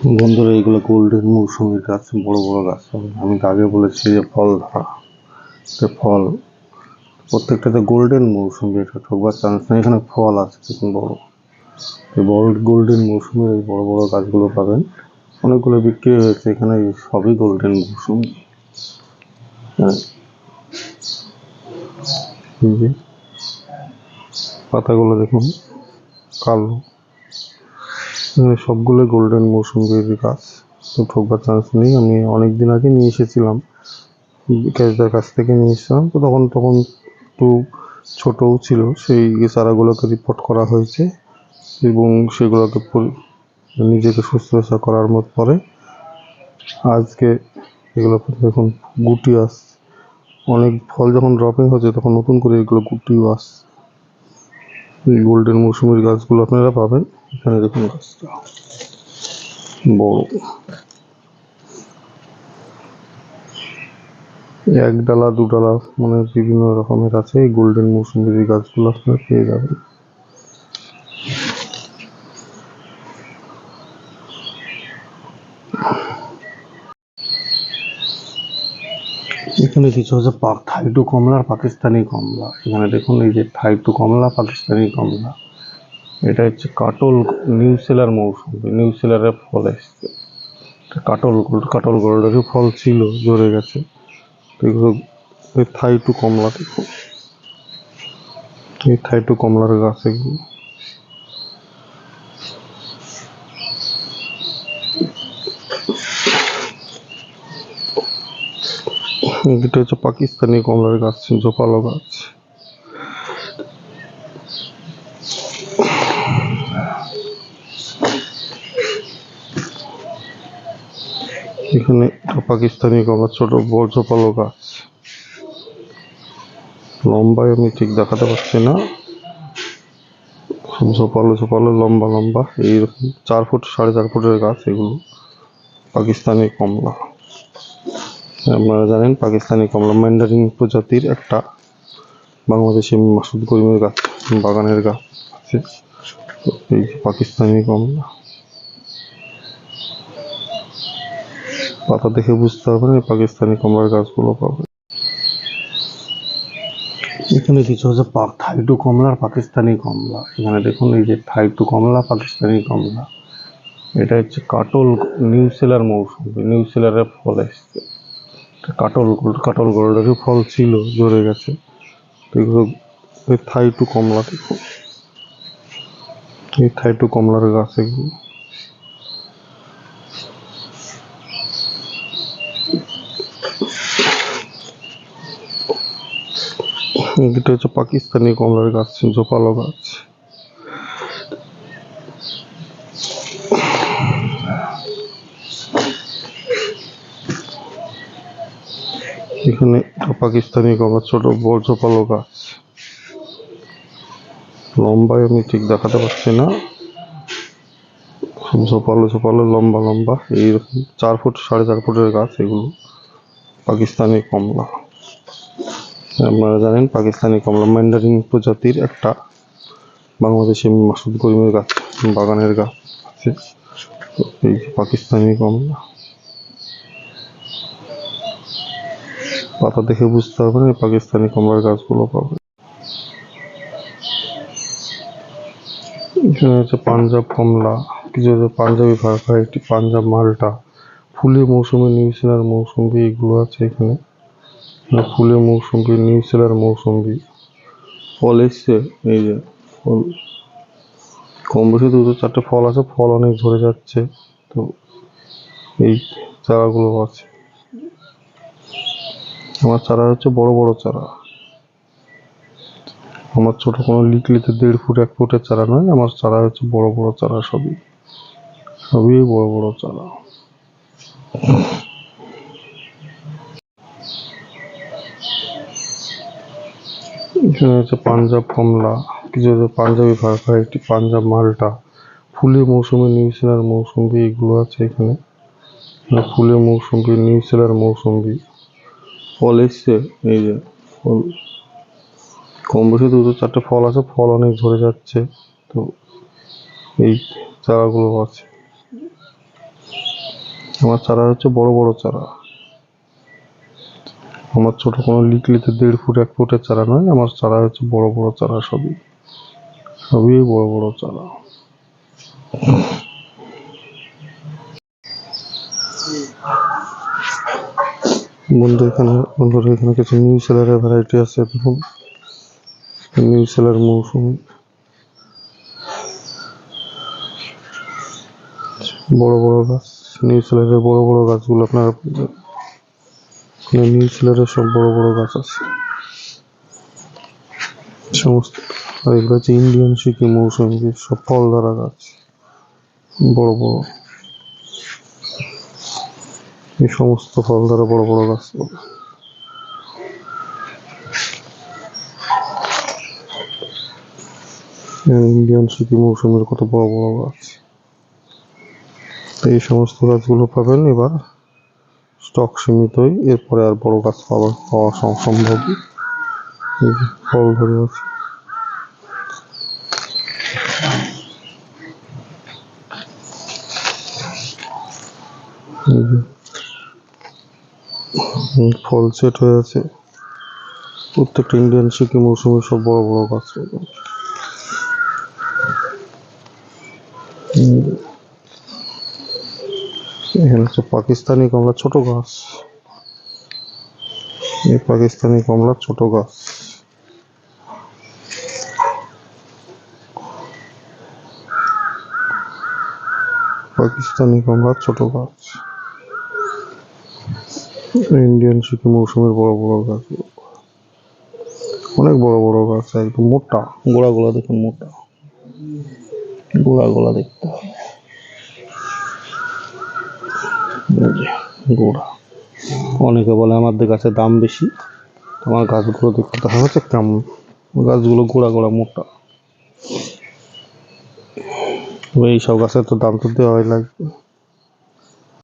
বন্ধুরা এগুলো গোল্ডেন মৌসুমী গাছ, বড় বড় গাছ আমি আগে বলেছি যে ফল ধরা তো ফল। প্রত্যেকটাতে গোল্ডেন মৌসুমী, এটা ঠকবার চান্স নেই, এখানে ফল আছে, দেখুন বড়। এই বড় গোল্ডেন মৌসুমীর এই বড় বড় গাছগুলো পাবেন। অনেকগুলো বিক্রি হয়েছে, এখানে সবই গোল্ডেন মৌসুমী। হ্যাঁ। পাতাগুলো দেখুন, কালো। সবগুলো গোল্ডেন মৌসুমবির গাছ তো ঠকবার চান্স নেই। আমি অনেক দিন আগে নিয়ে এসেছিলাম ক্যাশদার কাছ থেকে নিয়ে এসেছিলাম, তো তখন তখন একটু ছোটও ছিল, সেই চারাগুলোকে রিপোর্ট করা হয়েছে এবং সেগুলোকে নিজেকে শুশ্রূষা করার মত পরে আজকে এগুলো দেখুন, গুটি আসছে অনেক ফল যখন ড্রপিং হচ্ছে, তখন নতুন করে এগুলো গুটিও আসছে গোল্ডেন মৌসুমের গাছগুলো আপনারা পাবেন। এখানে দেখুন গাছটা। বড়। এক ডালা দু ডালা মানে বিভিন্ন রকমের আছে। এই গোল্ডেন মৌসুমের এই গাছগুলো আপনারা পেয়ে যাবেন। এখানে কিছু হচ্ছে পা- থাইটু কমলা আর পাকিস্তানি কমলা। এখানে দেখুন এই যে থাইটু কমলা, পাকিস্তানি কমলা। এটা হচ্ছে কাটল নিউ সেলার মৌসুম। নিউ সেলারের ফল এসছে। কাটল গোল্ড কাটল গোল্ডেরই ফল ছিল, ঝরে গেছে। এগুলো এই থাইটু কমলা দেখুন। এই থাইটু কমলার গাছ এগুলো। এটা হচ্ছে পাকিস্তানি কমলার গাছ, জোপালো গাছ। এখানে পাকিস্তানি কমলা, ছোট বড় জোপালো গাছ। লম্বায় আমি ঠিক দেখাতে পারছি না। ঝোপালো ঝোপালো লম্বা লম্বা, এইরকম চার ফুট, সাড়ে চার ফুটের গাছ এগুলো, পাকিস্তানি কমলা। আপনারা জানেন, পাকিস্তানি কমলা ম্যান্ডারিন প্রজাতির একটা বাংলাদেশি মাসুদ করিমের গাছ, বাগানের গাছ আছে। এই পাকিস্তানি কমলা। পাতা দেখে বুঝতে পারবেন পাকিস্তানি কমলার গাছগুলো পাবেন এখানে কিছু হচ্ছে থাইটু কমলা আর পাকিস্তানি কমলা। এখানে দেখুন এই যে থাইটু কমলা, পাকিস্তানি কমলা। এটা হচ্ছে কাটল নিউ সেলার মৌসুম নিউ সেলারের ফল এসছে। কাটল কাটল গোল্ডেরই ফল ছিল, ঝরে গেছে। এগুলো, এই থাইটু কমলা দেখুন এই থাইটু কমলার গাছ এগুলো। এটা হচ্ছে পাকিস্তানি কমলার গাছ, জোপালো গাছ। এখানে পাকিস্তানি কমলা ছোট বড় জোপালো গাছ লম্বায় আমি ঠিক দেখাতে পারছি না। ঝোপালো ঝোপালো, লম্বা লম্বা, এইরকম চার ফুট, সাড়ে চার ফুটের গাছ এগুলো। পাকিস্তানি কমলা। আপনারা জানেন, পাকিস্তানি কমলা ম্যান্ডারিন প্রজাতির একটা বাংলাদেশি মাসুদ করিমের গাছ, বাগানের গাছ আছে। এই পাকিস্তানি কমলা। পাতা দেখে বুঝতে পারবেন এই পাকিস্তানি কমলার গাছগুলো পাবেন এখানে হচ্ছে পাঞ্জাব কমলা, কিছু হচ্ছে পাঞ্জাবি ভ্যারাইটি পাঞ্জাব মালটা। ফুলের মৌসুমে নিউজিল্যান্ড মৌসুম্বি, এগুলো আছে এখানে। ফুলের মৌসুম্বি নিউজিল্যান্ড মৌসুম্বি। ফল এসছে, এই যে ফল। কম বেশি দুটো চারটে ফল আছে, ফল অনেক ঝরে যাচ্ছে। তো এই চারাগুলো আছে। আমার চারা হচ্ছে বড় বড় চারা। আমার ছোট কোনো লিকলিতে দেড় ফুট, এক ফুটের চারা নয়, আমার চারা হচ্ছে বড় বড় চারা সবই। সবই বড় বড় চারা। এখানে হচ্ছে পাঞ্জাব কমলা, কিছু হচ্ছে পাঞ্জাবি ভ্যারাইটি পাঞ্জাব মালটা। ফুলের মৌসুমে নিউজিল্যান্ড মৌসুম্বি এগুলো আছে এখানে। ফুলের মৌসুম্বি নিউজিল্যান্ড মৌসুম্বি ফল এসছে, এই যে ফল। কম বেশি দুটো চারটে ফল আছে, ফল অনেক ঝরে যাচ্ছে, তো এই চারাগুলো আছে। আমার চারা হচ্ছে বড় বড় চারা। আমার ছোট কোনো লিক লিকে দেড় ফুট, এক ফুটের চারা নয়, আমার চারা হচ্ছে বড় বড় চারা সবই। সবই বড় বড় চারা। বন্ধু এখানে, বন্ধুরা এখানে কিছু নিউ সেলারের ভ্যারাইটি আছে, দেখুন। New seller Mousumi. বড় বড় গাছ নিউ সেলারের বড় বড় গাছগুলো আপনারা নিউ সেলারের সব বড় বড় গাছ আছে। সমস্ত, আর এগুলো হচ্ছে ইন্ডিয়ান সিকি মৌসুমি, সব ফল ধরা গাছ। বড় বড়। এই সমস্ত ফল ধরা বড় বড় গাছ ইন্ডিয়ান সিকি মৌসুমের কত বড় বড় গাছ। এই সমস্ত গাছগুলো পাবেন এবার স্টক সীমিতই এরপরে আর বড় গাছ পাওয়া পাওয়া সম্ভব। ফল ধরে আছে। হুম, ফল সেট হয়ে আছে। প্রত্যেকটা ইন্ডিয়ান সিকি মৌসুমে সব বড় বড় গাছ এখানে হচ্ছে পাকিস্তানি কমলা, ছোট গাছ। এই পাকিস্তানি কমলা, ছোট গাছ। পাকিস্তানি কমলা, ছোট গাছ। ইন্ডিয়ান সিকি মৌসুমের বড় বড় গাছ। অনেক বড় বড় গাছ, একদম মোটা। গোড়া গোলা দেখুন, মোটা। গোড়া গোলা দেখতে হবে। গোড়া। অনেকে বলে আমাদের গাছের দাম বেশি। আমার গাছগুলো দেখতে দেখা হচ্ছে কেমন। গাছগুলো গোড়া গোড়া, মোটা। তবে এইসব গাছের তো দাম তো দেওয়াই লাগবে।